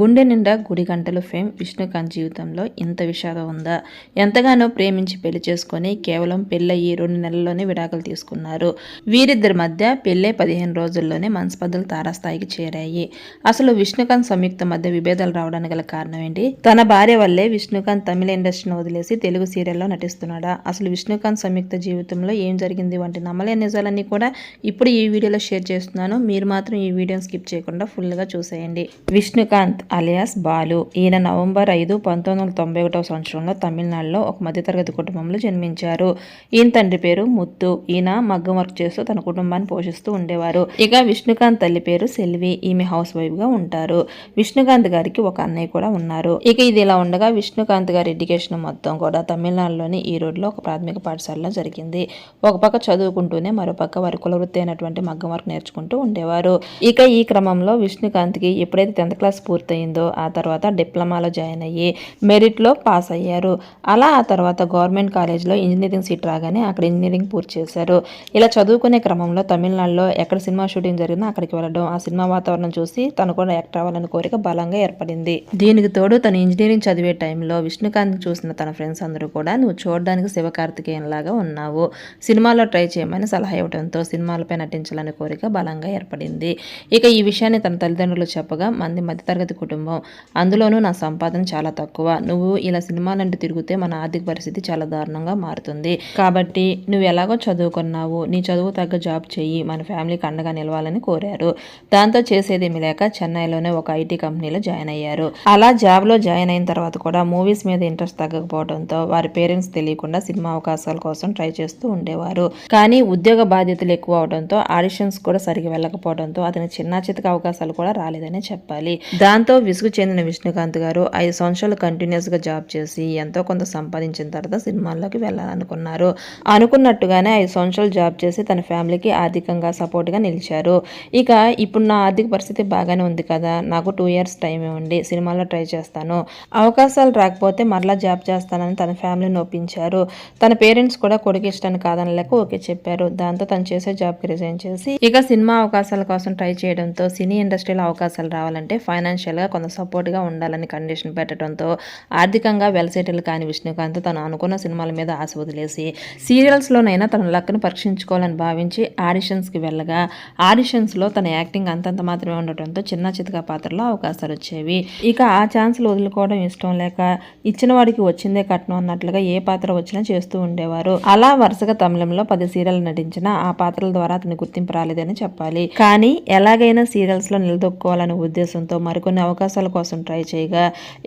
గుండె నిండా గుడి గంటలు ఫేమ్ విష్ణుకాంత్ జీవితంలో ఇంత విషాదం ఉందా? ఎంతగానో ప్రేమించి పెళ్ళి చేసుకొని కేవలం పెళ్ళయి రెండు నెలల్లోనే విడాకులు తీసుకున్నారు. వీరిద్దరి మధ్య పెళ్ళే పదిహేను రోజుల్లోనే మనస్పర్ధలు తారాస్థాయికి చేరాయి. అసలు విష్ణుకాంత్ సంయుక్త మధ్య విభేదాలు రావడానికి గల కారణం ఏంటి? తన భార్య వల్లే విష్ణుకాంత్ తమిళ ఇండస్ట్రీని వదిలేసి తెలుగు సీరియల్లో నటిస్తున్నాడా? అసలు విష్ణుకాంత్ సంయుక్త జీవితంలో ఏం జరిగింది? వంటి నమ్మలేని నిజాలన్నీ కూడా ఇప్పుడు ఈ వీడియోలో షేర్ చేస్తున్నాను. మీరు మాత్రం ఈ వీడియోని స్కిప్ చేయకుండా ఫుల్గా చూసేయండి. విష్ణుకాంత్ అలియాస్ బాలు. ఈయన నవంబర్ ఐదు పంతొమ్మిది వందల తొంభై ఒకటవ సంవత్సరంలో తమిళనాడులో ఒక మధ్యతరగతి కుటుంబంలో జన్మించారు. ఈయన తండ్రి పేరు ముత్తు. ఈయన మగ్గం వర్క్ చేస్తూ తన కుటుంబాన్ని పోషిస్తూ ఉండేవారు. ఇక విష్ణుకాంత్ తల్లి పేరు సెల్వి. ఈమె హౌస్ వైఫ్గా ఉంటారు. విష్ణుకాంత్ గారికి ఒక అన్నయ్య కూడా ఉన్నారు. ఇక ఇది ఇలా ఉండగా విష్ణుకాంత్ గారి ఎడ్యుకేషన్ మొత్తం కూడా తమిళనాడులోని ఈ రోడ్లో ఒక ప్రాథమిక పాఠశాలలో జరిగింది. ఒక పక్క చదువుకుంటూనే మరోపక్క వారి కులవృత్తి అయినటువంటి మగ్గం వర్క్ నేర్చుకుంటూ ఉండేవారు. ఇక ఈ క్రమంలో విష్ణుకాంత్కి ఎప్పుడైతే టెన్త్ క్లాస్ పూర్తి పూర్తయిందో ఆ తర్వాత డిప్లొమాలో జాయిన్ అయ్యి మెరిట్లో పాస్ అయ్యారు అలా ఆ తర్వాత గవర్నమెంట్ కాలేజ్లో ఇంజనీరింగ్ సీట్ రాగానే అక్కడ ఇంజనీరింగ్ పూర్తి చేశారు. ఇలా చదువుకునే క్రమంలో తమిళనాడులో ఎక్కడ సినిమా షూటింగ్ జరిగినా అక్కడికి వెళ్ళడం ఆ సినిమా వాతావరణం చూసి తను కూడా యాక్టర్ అవ్వాలని కోరిక బలంగా ఏర్పడింది. దీనికి తోడు తను ఇంజనీరింగ్ చదివే టైంలో విష్ణుకాంత్ చూసిన తన ఫ్రెండ్స్ అందరూ కూడా నువ్వు చూడడానికి శివకార్తికేయన్ లాగా ఉన్నావు. సినిమాలో ట్రై చేయమని సలహా ఇవ్వడంతో సినిమాలపై నటించాలని కోరిక బలంగా ఏర్పడింది. ఇక ఈ విషయాన్ని తన తల్లిదండ్రులు చెప్పగా మంది మధ్యతరగతి కుటుంబం. అందులోనూ నా సంపాదన చాలా తక్కువ. నువ్వు ఇలా సినిమాలంటూ తిరిగితే మన ఆర్థిక పరిస్థితి చాలా దారుణంగా మారుతుంది. కాబట్టి నువ్వు ఎలాగో చదువుకున్నావు. నీ చదువు తగ్గ జాబ్ చెయ్యి. మన ఫ్యామిలీకి అండగా నిలవాలని కోరారు. దాంతో చేసేదేమి లేక చెన్నైలోనే ఒక ఐటీ కంపెనీలో జాయిన్ అయ్యారు. అలా జాబ్లో జాయిన్ అయిన తర్వాత కూడా మూవీస్ మీద ఇంట్రెస్ట్ తగ్గకపోవడంతో వారి పేరెంట్స్ తెలియకుండా సినిమా అవకాశాల కోసం ట్రై చేస్తూ ఉండేవారు. కానీ ఉద్యోగ బాధ్యతలు ఎక్కువ అవడంతో ఆడిషన్స్ కూడా సరిగి వెళ్ళకపోవడంతో అతని చిన్న చితక అవకాశాలు కూడా రాలేదనే చెప్పాలి. దాంతో దాంతో విసుగు చెందిన విష్ణుకాంత్ గారు ఐదు సంవత్సరాలు కంటిన్యూస్గా జాబ్ చేసి ఎంతో కొంత సంపాదించిన తర్వాత సినిమాల్లోకి వెళ్ళాలనుకున్నారు. అనుకున్నట్టుగానే ఐదు సంవత్సరాలు జాబ్ చేసి తన ఫ్యామిలీకి ఆర్థికంగా సపోర్ట్గా నిలిచారు. ఇక ఇప్పుడు నా ఆర్థిక పరిస్థితి బాగానే ఉంది కదా నాకు టూ ఇయర్స్ టైం ఇవ్వండి సినిమాలో ట్రై చేస్తాను. అవకాశాలు రాకపోతే మరలా జాబ్ చేస్తానని తన ఫ్యామిలీని ఒప్పించారు. తన పేరెంట్స్ కూడా కొడుకు ఇష్టాన్ని కాదని ఓకే చెప్పారు. దాంతో తను చేసే జాబ్కి రిజైన్ చేసి ఇక సినిమా అవకాశాల కోసం ట్రై చేయడంతో సినీ ఇండస్ట్రీలో అవకాశాలు రావాలంటే ఫైనాన్షియల్ ఫైనాన్షియల్గా కొంత సపోర్ట్గా ఉండాలని కండిషన్ పెట్టడంతో ఆర్థికంగా వెలసేటలు కాని విష్ణుకాంత్ తను అనుకున్న సినిమాల మీద ఆశ వదిలేసి సీరియల్స్లోనైనా తన లక్ను పరీక్షించుకోవాలని భావించి ఆడిషన్స్కి వెళ్ళగా ఆడిషన్స్లో తన యాక్టింగ్ అంతంత మాత్రమే ఉండటంతో చిన్న చితక పాత్రలో అవకాశాలు వచ్చేవి. ఇక ఆ ఛాన్స్లు వదులుకోవడం ఇష్టం లేక ఇచ్చిన వాడికి వచ్చిందే కట్నం అన్నట్లుగా ఏ పాత్ర వచ్చినా చేస్తూ ఉండేవారు. అలా వరుసగా తమిళంలో పది సీరియల్ నటించిన ఆ పాత్రల ద్వారా అతని గుర్తింపు రాలేదని చెప్పాలి. కానీ ఎలాగైనా సీరియల్స్లో నిలదొక్కోవాలనే ఉద్దేశంతో మరికొన్ని అవకాశాల కోసం ట్రై చేయగా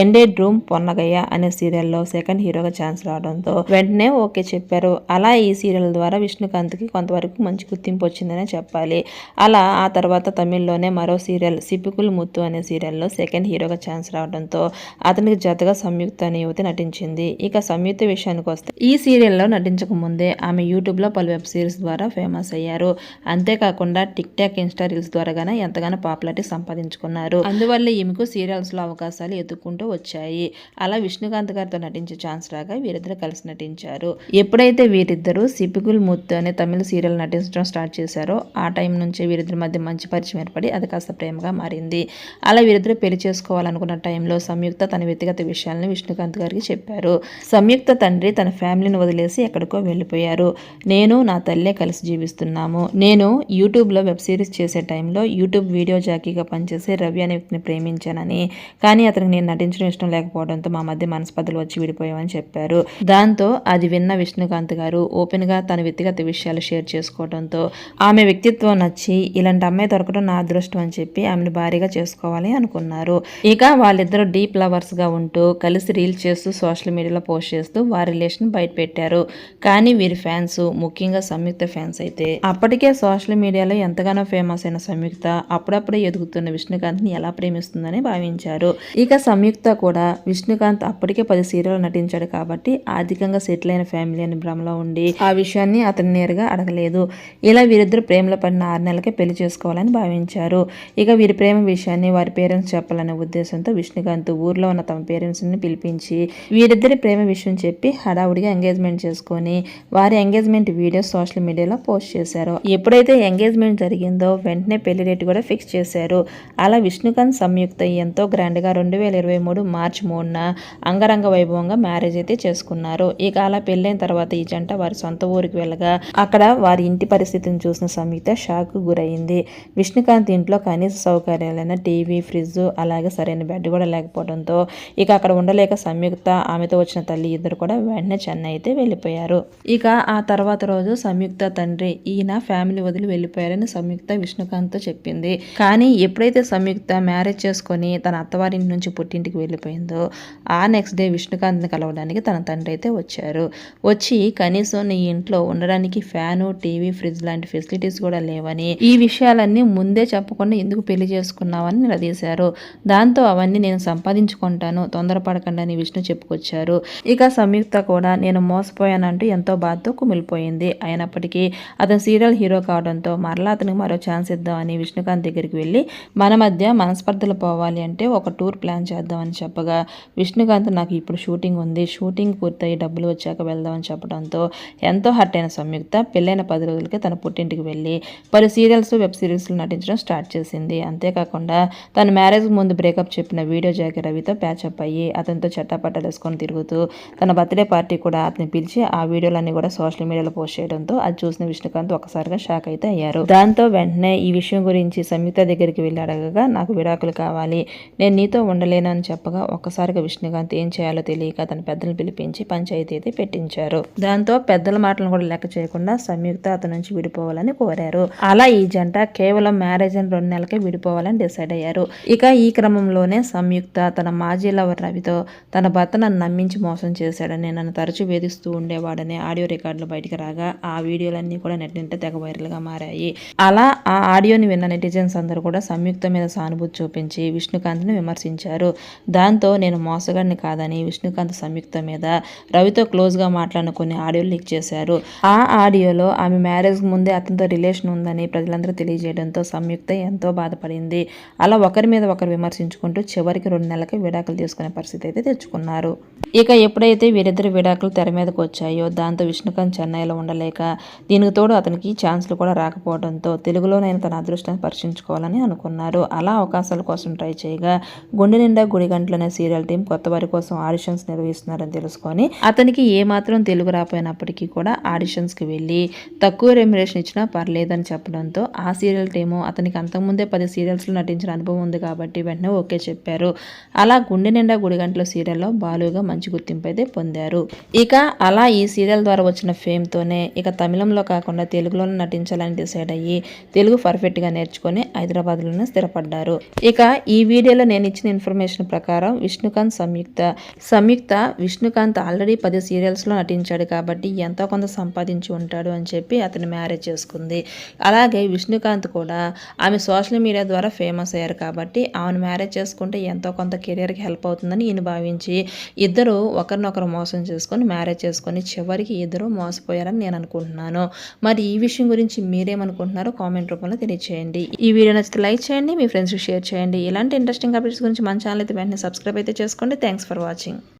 ఎండెడ్ రూమ్ పొన్నగయ్య అనే సీరియల్లో సెకండ్ హీరోగా ఛాన్స్ రావడంతో వెంటనే ఓకే చెప్పారు. అలా ఈ సీరియల్ ద్వారా విష్ణుకాంత్కి కొంతవరకు మంచి గుర్తింపు వచ్చిందనే చెప్పాలి. అలా ఆ తర్వాత తమిళ్ళోనే మరో సీరియల్ సిపికుల్ ముత్తు అనే సీరియల్లో సెకండ్ హీరోగా ఛాన్స్ రావడంతో అతనికి జతగా సంయుక్త అనే యువతి నటించింది. ఇక సంయుక్త విషయానికి వస్తే ఈ సీరియల్లో నటించక ముందే ఆమె యూట్యూబ్లో పలు వెబ్ సిరీస్ ద్వారా ఫేమస్ అయ్యారు. అంతేకాకుండా టిక్ టాక్ ఇన్స్టా రీల్స్ ద్వారా ఎంతగానో పాపులారిటీ సంపాదించుకున్నారు. అందువల్ల ఈమెకు సీరియల్స్లో అవకాశాలు ఎత్తుక్కుంటూ వచ్చాయి. అలా విష్ణుకాంత్ గారితో నటించే ఛాన్స్ రాగా వీరిద్దరు కలిసి నటించారు. ఎప్పుడైతే వీరిద్దరూ సిపిగుల్ ముత్తు అనే తమిళ సీరియల్ నటించడం స్టార్ట్ చేశారో ఆ టైం నుంచే వీరిద్దరి మధ్య మంచి పరిచయం ఏర్పడి అది కాస్త ప్రేమగా మారింది. అలా వీరిద్దరు పెళ్ళి చేసుకోవాలనుకున్న టైంలో సంయుక్త తన వ్యక్తిగత విషయాలను విష్ణుకాంత్ గారికి చెప్పారు. సంయుక్త తండ్రి తన ఫ్యామిలీని వదిలేసి ఎక్కడికో వెళ్ళిపోయారు. నేను నా తల్లే కలిసి జీవిస్తున్నాము. నేను యూట్యూబ్లో వెబ్ సిరీస్ చేసే టైంలో యూట్యూబ్ వీడియో జాకీగా పనిచేసే రవి అనే వ్యక్తిని ప్రేమించి ప్రేమించానని. కానీ అతనికి నేను నటించడం ఇష్టం లేకపోవడంతో మా మధ్య మనస్పర్ధలు వచ్చి విడిపోయామని చెప్పారు. దాంతో అది విన్న విష్ణుకాంత్ గారు ఓపెన్గా తన వ్యక్తిగత విషయాలు షేర్ చేసుకోవడంతో ఆమె వ్యక్తిత్వం నచ్చి ఇలాంటి అమ్మాయి దొరకడం నా అదృష్టం అని చెప్పి ఆమెను భారీగా చేసుకోవాలి అనుకున్నారు. ఇక వాళ్ళిద్దరూ డీప్ లవర్స్గా ఉంటూ కలిసి రీల్స్ చేస్తూ సోషల్ మీడియాలో పోస్ట్ చేస్తూ వారి రిలేషన్ బయట పెట్టారు కానీ వీరి ఫ్యాన్స్ ముఖ్యంగా సంయుక్త ఫ్యాన్స్ అయితే. అప్పటికే సోషల్ మీడియాలో ఎంతగానో ఫేమస్ అయిన సంయుక్త అప్పుడప్పుడే ఎదుగుతున్న విష్ణుకాంత్ని ఎలా ప్రేమిస్తుంది? వస్తుందని భావించారు. ఇక సంయుక్త కూడా విష్ణుకాంత్ అప్పటికే పది సీరియల్ నటించాడు కాబట్టి ఆర్థికంగా సెటిల్ అయిన ఫ్యామిలీ అని భ్రమలో ఉండి ఆ విషయాన్ని అతను నేరుగా అడగలేదు. ఇలా వీరిద్దరు ప్రేమలో పడిన ఆరు నెలలకే పెళ్ళి చేసుకోవాలని భావించారు. ఇక వీరి ప్రేమ విషయాన్ని వారి పేరెంట్స్ చెప్పాలనే ఉద్దేశంతో విష్ణుకాంత్ ఊర్లో ఉన్న తమ పేరెంట్స్ని పిలిపించి వీరిద్దరి ప్రేమ విషయం చెప్పి హడావుడిగా ఎంగేజ్మెంట్ చేసుకొని వారి ఎంగేజ్మెంట్ వీడియో సోషల్ మీడియాలో పోస్ట్ చేశారు. ఎప్పుడైతే ఎంగేజ్మెంట్ జరిగిందో వెంటనే పెళ్ళి డేట్ కూడా ఫిక్స్ చేశారు. అలా విష్ణుకాంత్ సంయుక్త ఎంతో గ్రాండ్గా రెండు వేల ఇరవై మూడు మార్చి మూడున అంగరంగ వైభవంగా మ్యారేజ్ అయితే చేసుకున్నారు. ఇక అలా పెళ్ళైన తర్వాత ఈ జంట వారి సొంత ఊరికి వెళ్ళగా అక్కడ వారి ఇంటి పరిస్థితిని చూసిన సంయుక్త షాక్ గురైంది. విష్ణుకాంత్ ఇంట్లో కనీస సౌకర్యాలైన టీవీ ఫ్రిడ్జ్ అలాగే సరైన బెడ్ కూడా లేకపోవడంతో ఇక అక్కడ ఉండలేక సంయుక్త ఆమెతో వచ్చిన తల్లి ఇద్దరు కూడా వెంటనే చెన్నై అయితే వెళ్ళిపోయారు. ఇక ఆ తర్వాత రోజు సంయుక్త తండ్రి ఈయన ఫ్యామిలీ వదిలి వెళ్ళిపోయారని సంయుక్త విష్ణుకాంత్తో చెప్పింది. కానీ ఎప్పుడైతే సంయుక్త మ్యారేజ్ చేసుకొని తన అత్తవారింటి నుంచి పుట్టింటికి వెళ్ళిపోయిందో ఆ నెక్స్ట్ డే విష్ణుకాంత్ని కలవడానికి తన తండ్రి అయితే వచ్చారు. వచ్చి కనీసం నీ ఇంట్లో ఉండడానికి ఫ్యాను టీవీ ఫ్రిడ్జ్ లాంటి ఫెసిలిటీస్ కూడా లేవని ఈ విషయాలన్నీ ముందే చెప్పకుండా ఎందుకు పెళ్ళి చేసుకున్నావని నిలదీశారు. దాంతో అవన్నీ నేను సంపాదించుకుంటాను తొందరపడకండి అని విష్ణు చెప్పుకొచ్చారు. ఇక సంయుక్త కూడా నేను మోసపోయానంటూ ఎంతో బాధతో కుమిలిపోయింది. అయినప్పటికీ అతను సీరియల్ హీరో కావడంతో మరలా అతనికి మరో ఛాన్స్ ఇద్దామని విష్ణుకాంత్ దగ్గరికి వెళ్ళి మన మధ్య మనస్పర్ధలు పోవాలి అంటే ఒక టూర్ ప్లాన్ చేద్దామని చెప్పగా విష్ణుకాంత్ నాకు ఇప్పుడు షూటింగ్ ఉంది షూటింగ్ పూర్తయి డబ్బులు వచ్చాక వెళ్దామని చెప్పడంతో ఎంతో హర్ట్ అయిన సంయుక్త పెళ్ళైన పది రోజులకే తన పుట్టింటికి వెళ్ళి పలు సీరియల్స్ వెబ్ సిరీస్లు నటించడం స్టార్ట్ చేసింది. అంతేకాకుండా తన మ్యారేజ్ ముందు బ్రేకప్ చెప్పిన వీడియో జాకి రవితో ప్యాచప్ అయ్యి అతనితో చట్టాపట్టాలు వేసుకొని తిరుగుతూ తన బర్త్డే పార్టీ కూడా అతని పిలిచి ఆ వీడియోలన్నీ కూడా సోషల్ మీడియాలో పోస్ట్ చేయడంతో అది చూసిన విష్ణుకాంత్ ఒకసారిగా షాక్ అయితే అయ్యారు. దాంతో వెంటనే ఈ విషయం గురించి సంయుక్త దగ్గరికి వెళ్ళి అడగగా నాకు విడాకులు కావాలి నేను నీతో ఉండలేను అని చెప్పగా ఒక్కసారిగా విష్ణుకాంత్ ఏం చేయాలో తెలియక తన పెద్దలు పిలిపించి పంచాయతీ అయితే పెట్టించారు. దాంతో పెద్దల మాటలను కూడా లెక్క చేయకుండా సంయుక్త అతని నుంచి విడిపోవాలని కోరారు. అలా ఈ జంట కేవలం మ్యారేజ్ అని రెండు నెలలకే విడిపోవాలని డిసైడ్ అయ్యారు. ఇక ఈ క్రమంలోనే సంయుక్త తన మాజీ లవర్ రవితో తన భర్త నన్ను నమ్మించి మోసం చేశాడని నన్ను తరచూ వేధిస్తూ ఉండేవాడని ఆడియో రికార్డులు బయటకు రాగా ఆ వీడియోలన్నీ కూడా నెట్ తెగ వైరల్గా మారాయి. అలా ఆ ఆడియోని విన్న నెటిజన్స్ అందరూ కూడా సంయుక్త మీద సానుభూతి చూపించి విష్ణుకాంత్ని విమర్శించారు. దాంతో నేను మోసగాడిని కాదని విష్ణుకాంత్ సంయుక్త మీద రవితో క్లోజ్గా మాట్లాడిన కొన్ని ఆడియోలు లీక్ చేశారు. ఆ ఆడియోలో ఆమె మ్యారేజ్ ముందే అతనితో రిలేషన్ ఉందని ప్రజలందరూ తెలియజేయడంతో సంయుక్త ఎంతో బాధపడింది. అలా ఒకరి మీద ఒకరు విమర్శించుకుంటూ చివరికి రెండు నెలలకి విడాకులు తీసుకునే పరిస్థితి అయితే తెచ్చుకున్నారు. ఇక ఎప్పుడైతే వీరిద్దరు విడాకులు తెర మీదకి వచ్చాయో దాంతో విష్ణుకాంత్ చెన్నైలో ఉండలేక దీనికి తోడు అతనికి ఛాన్స్లు కూడా రాకపోవడంతో తెలుగులోనైనా తన అదృష్టాన్ని పరీక్షించుకోవాలని అనుకున్నారు. అలా అవకాశాల కోసం ట్రై చేయగా గుండె నిండా గుడి సీరియల్ టీం కొత్త వారి కోసం ఆడిషన్స్ నిర్వహిస్తున్నారని తెలుసుకొని అతనికి ఏమాత్రం తెలుగు రాపోయినప్పటికీ కూడా ఆడిషన్స్కి వెళ్ళి తక్కువ రెమ్యురేషన్ ఇచ్చినా పర్లేదని చెప్పడంతో ఆ సీరియల్ టీము అతనికి అంతకుముందే పది సీరియల్స్లో నటించిన అనుభవం ఉంది కాబట్టి వెంటనే ఓకే చెప్పారు. అలా గుండె నిండా గుడిగంటల సీరియల్లో బాలుగా మంచి గుర్తింపు అయితే పొందారు. ఇక అలా ఈ సీరియల్ ద్వారా వచ్చిన ఫేమ్తోనే ఇక తమిళంలో కాకుండా తెలుగులోనే నటించాలని డిసైడ్ అయ్యి తెలుగు పర్ఫెక్ట్గా నేర్చుకొని హైదరాబాద్లోనే స్థిరపడ్డారు. ఇక ఈ వీడియోలో నేను ఇచ్చిన ఇన్ఫర్మేషన్ ప్రకారం విష్ణుకాంత్ సంయుక్త. సంయుక్త విష్ణుకాంత్ ఆల్రెడీ పది సీరియల్స్లో నటించాడు కాబట్టి ఎంతో కొంత సంపాదించి ఉంటాడు అని చెప్పి అతను మ్యారేజ్ చేసుకుంది. అలాగే విష్ణుకాంత్ కూడా ఆమె సోషల్ మీడియా ద్వారా ఫేమస్ అయ్యారు కాబట్టి ఆమెను మ్యారేజ్ చేసుకుంటే ఎంతో కొంత కెరియర్కి హెల్ప్ అవుతుందని ఈయన భావించి ఇద్దరు ఒకరినొకరు మోసం చేసుకొని మ్యారేజ్ చేసుకొని చివరికి ఇద్దరు మోసపోయారని నేను అనుకుంటున్నాను. మరి ఈ విషయం గురించి మీరేమనుకుంటున్నారో కామెంట్ రూపంలో తెలియచేయండి. ఈ వీడియో నచ్చితే లైక్ చేయండి మీ ఫ్రెండ్స్కి షేర్ చేయండి. ఇలాంటి ఇంట్రెస్టింగ్ అప్డేట్స్ గురించి మన ఛానల్ అయితే వెంటనే సబ్స్క్రైబ్ అయితే చేసుకోండి. Thanks for watching